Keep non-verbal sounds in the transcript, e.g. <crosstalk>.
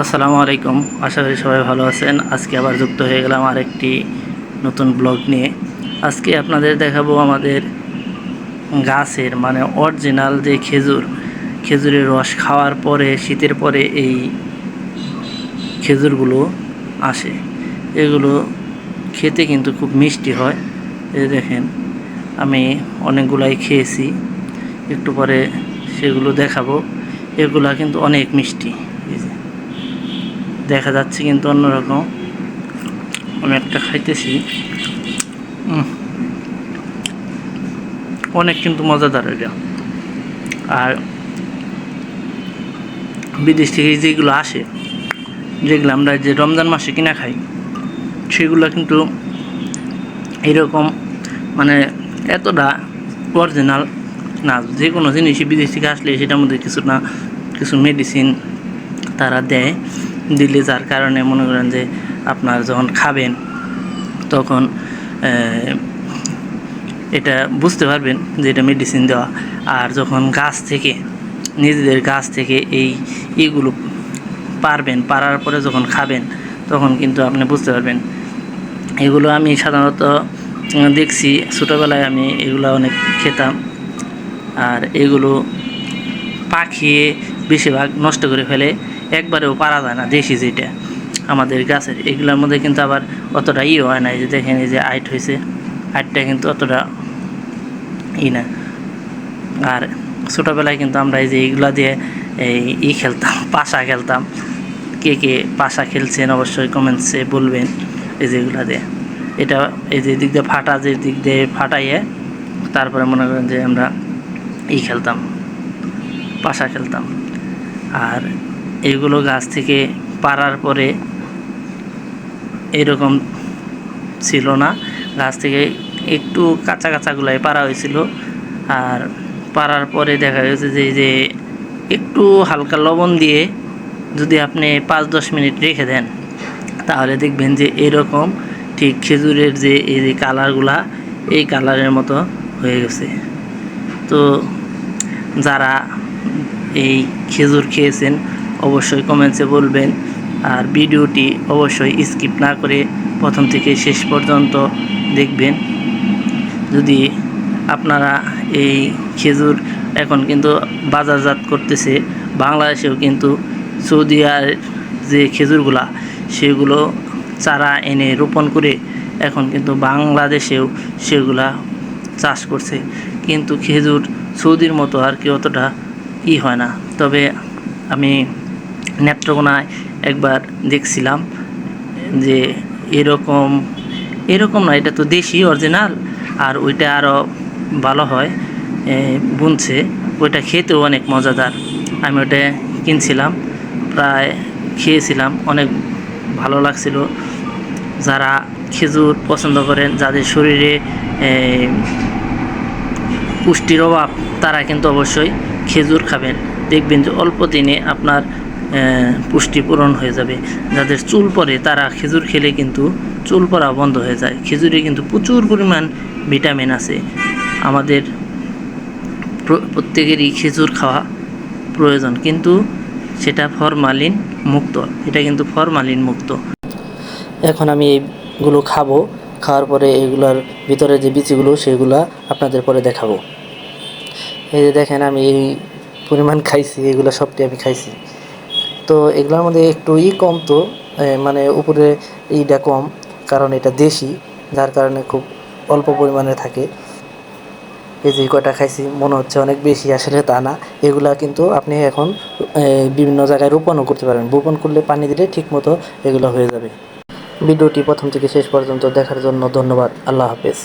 আসসালামু আলাইকুম। আশা করি সবাই ভালো আছেন। আজকে আবার যুক্ত হয়ে গেলাম আরেকটি নতুন ব্লগ নিয়ে। আজকে আপনাদের দেখাবো আমাদের গাছের মানে অরিজিনাল যে খেজুর, খেজুরের রস খাওয়ার পরে, শীতের পরে এই খেজুরগুলো আসে। এগুলো খেতে কিন্তু খুব মিষ্টি হয়। এই দেখেন, আমি অনেকগুলাই খেয়েছি। একটু পরে সেগুলো দেখাবো। এগুলা কিন্তু অনেক মিষ্টি। দেখা যাচ্ছে কিন্তু অন্যরকম। আমি একটা খাইতেছি। অনেক কিন্তু মজাদার এটা। আর বিদেশ থেকে যেগুলো আসে, যেগুলো আমরা যে রমজান মাসে কিনা খাই, সেগুলো কিন্তু এরকম মানে এতটা অরিজিনাল না। যে কোনো জিনিসই বিদেশ থেকে আসলে সেটার মধ্যে কিছু না, কিছু মেডিসিন তারা দেয়। দিলে যার কারণে মনে করেন যে আপনার যখন খাবেন, তখন এটা বুঝতে পারবেন যে এটা মেডিসিন দেওয়া। আর যখন গাছ থেকে, নিজেদের গাছ থেকে এই ইগুলো পারবেন, পারার পরে যখন খাবেন, তখন কিন্তু আপনি বুঝতে পারবেন। এগুলো আমি সাধারণত দেখছি, ছোটোবেলায় আমি এগুলো অনেক খেতাম। আর এগুলো পাখিয়ে বেশিরভাগ নষ্ট করে ফেলে, একবারেও পারা যায় না দেশি যেটা আমাদের গাছের। এগুলোর মধ্যে কিন্তু আবার অতটা ই হয় না যে দেখেন এই যে আইট হয়েছে আইটটা কিন্তু অতটা ই না। আর ছোটোবেলায় কিন্তু আমরা এই যে এইগুলা দিয়ে এই ই খেলতাম, <laughs> পাশা খেলতাম। কে কে পাশা খেলছেন অবশ্যই কমেন্টসে বলবেন এই যে এগুলা দিয়ে। এটা এই যে দিক দিয়ে ফাটা, যে দিক দিয়ে ফাটাইয়ে তারপরে মনে করেন যে আমরা ই খেলতাম, পাশা খেলতাম। আর এগুলো গাছ থেকে পারার পরে এরকম ছিল না। গাছ থেকে একটু কাঁচা কাঁচাগুলাই পারা হয়েছিল। আর পারার পরে দেখা গেছে যে যে একটু হালকা লবণ দিয়ে যদি আপনি পাঁচ দশ মিনিট রেখে দেন, তাহলে দেখবেন যে এরকম ঠিক খেজুরের যে, এই যে কালারগুলা এই কালারের মতো হয়ে গেছে। তো যারা এই খেজুর খেয়েছেন, অবশ্যই কমেন্টসে বলবেন। আর ভিডিওটি অবশ্যই স্কিপ না করে প্রথম থেকে শেষ পর্যন্ত দেখবেন। যদি আপনারা এই খেজুর এখন কিন্তু বাজারজাত করতেছে, বাংলাদেশেও কিন্তু সৌদি আর যে খেজুরগুলা, সেগুলো চারা এনে রোপণ করে এখন কিন্তু বাংলাদেশেও সেগুলা চাষ করছে। কিন্তু খেজুর সৌদির মতো আর কি অতটা ই হয় না। তবে আমি নেত্রকোনায় একবার দেখছিলাম যে এরকম এরকম না, এটা তো দেশি অরিজিনাল আর ওইটা আরও ভালো হয় বুনছে। ওইটা খেতেও অনেক মজাদার। আমি ওটা কিনছিলাম, প্রায় খেয়েছিলাম, অনেক ভালো লাগছিল। যারা খেজুর পছন্দ করেন, যাদের শরীরে পুষ্টির অভাব, তারা কিন্তু অবশ্যই খেজুর খাবেন, দেখবেন যে অল্প দিনে আপনার পুষ্টি পূরণ হয়ে যাবে। যাদের চুল পড়ে তারা খেজুর খেলে কিন্তু চুল পড়া বন্ধ হয়ে যায়। খেজুরে কিন্তু প্রচুর পরিমাণ ভিটামিন আছে। আমাদের প্র- প্রত্যেকেরই খেজুর খাওয়া প্রয়োজন, কিন্তু সেটা ফরমালিন মুক্ত। এটা কিন্তু ফরমালিন মুক্ত। এখন আমি এইগুলো খাব, খাওয়ার পরে এগুলোর ভিতরে যে বিচিগুলো, সেগুলো আপনাদের পরে দেখাবো। এই যে দেখেন আমি এই পরিমাণ খাইছি, এগুলো সবটি আমি খাইছি। তো এগুলোর মধ্যে একটু ই কম তো মানে উপরে ইটা কম, কারণ এটা দেশি, যার কারণে খুব অল্প পরিমাণে থাকে। এই যে কয়টা খাইছি, মনে হচ্ছে অনেক বেশি, আসলে তা না। এগুলা কিন্তু আপনি এখন বিভিন্ন জায়গায় রোপণও করতে পারবেন। রোপণ করলে পানি দিলে ঠিক মতো এগুলো হয়ে যাবে। ভিডিওটি প্রথম থেকে শেষ পর্যন্ত দেখার জন্য ধন্যবাদ। আল্লাহ হাফেজ।